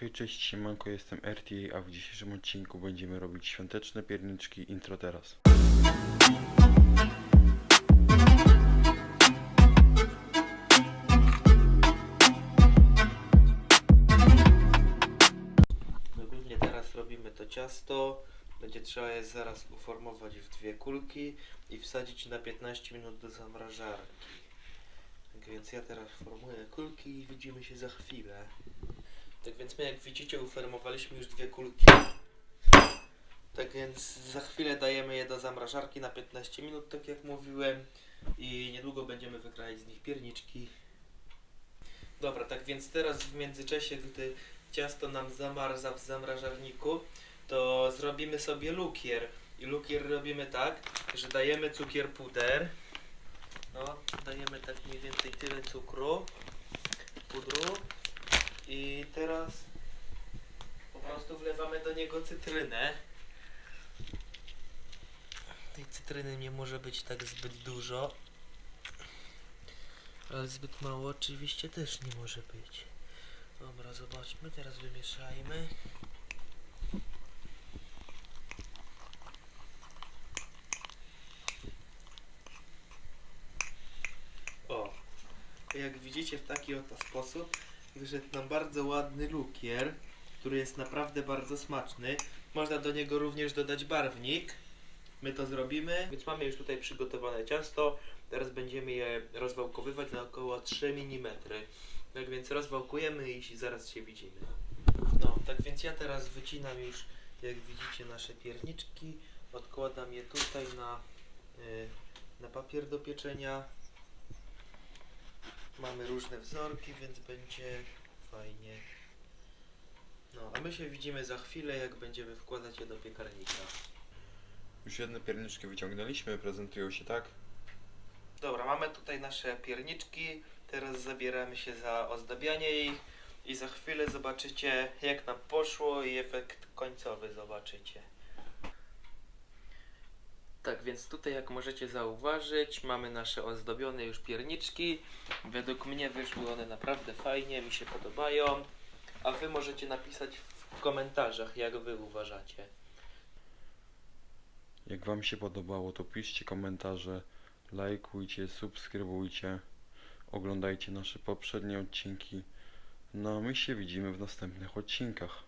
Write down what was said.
Hej, cześć, siemanko, jestem RTA, a w dzisiejszym odcinku będziemy robić świąteczne pierniczki intro teraz. Ogólnie teraz robimy to ciasto. Będzie trzeba je zaraz uformować w dwie kulki i wsadzić na 15 minut do zamrażarki. Tak więc ja teraz formuję kulki i widzimy się za chwilę. Tak więc my jak widzicie uformowaliśmy już dwie kulki. Tak więc za chwilę dajemy je do zamrażarki na 15 minut, tak jak mówiłem. I niedługo będziemy wykrajać z nich pierniczki. Dobra, tak więc teraz w międzyczasie, gdy ciasto nam zamarza w zamrażarniku, to zrobimy sobie lukier. I lukier robimy tak, że dajemy cukier puder. No, dajemy tak mniej więcej tyle cukru, teraz po prostu wlewamy do niego cytrynę. Tej cytryny nie może być tak zbyt dużo. Ale zbyt mało oczywiście też nie może być. Dobra, zobaczmy, teraz wymieszajmy. O, jak widzicie w taki oto sposób wyszedł nam bardzo ładny lukier, który jest naprawdę bardzo smaczny. Można do niego również dodać barwnik. My to zrobimy. Więc mamy już tutaj przygotowane ciasto. Teraz będziemy je rozwałkowywać na około 3 mm. Tak więc rozwałkujemy i zaraz się widzimy. No, tak więc ja teraz wycinam już, jak widzicie, nasze pierniczki. Odkładam je tutaj na, y, na papier do pieczenia. Mamy różne wzorki, więc będzie fajnie. No, a my się widzimy za chwilę, jak będziemy wkładać je do piekarnika. Już jedne pierniczki wyciągnęliśmy, prezentują się tak. Dobra, mamy tutaj nasze pierniczki. Teraz zabieramy się za ozdabianie ich i za chwilę zobaczycie jak nam poszło i efekt końcowy zobaczycie. Tak, więc tutaj jak możecie zauważyć, mamy nasze ozdobione już pierniczki. Według mnie wyszły one naprawdę fajnie, mi się podobają. A wy możecie napisać w komentarzach jak wy uważacie. Jak wam się podobało, to piszcie komentarze, lajkujcie, subskrybujcie, oglądajcie nasze poprzednie odcinki. No a my się widzimy w następnych odcinkach.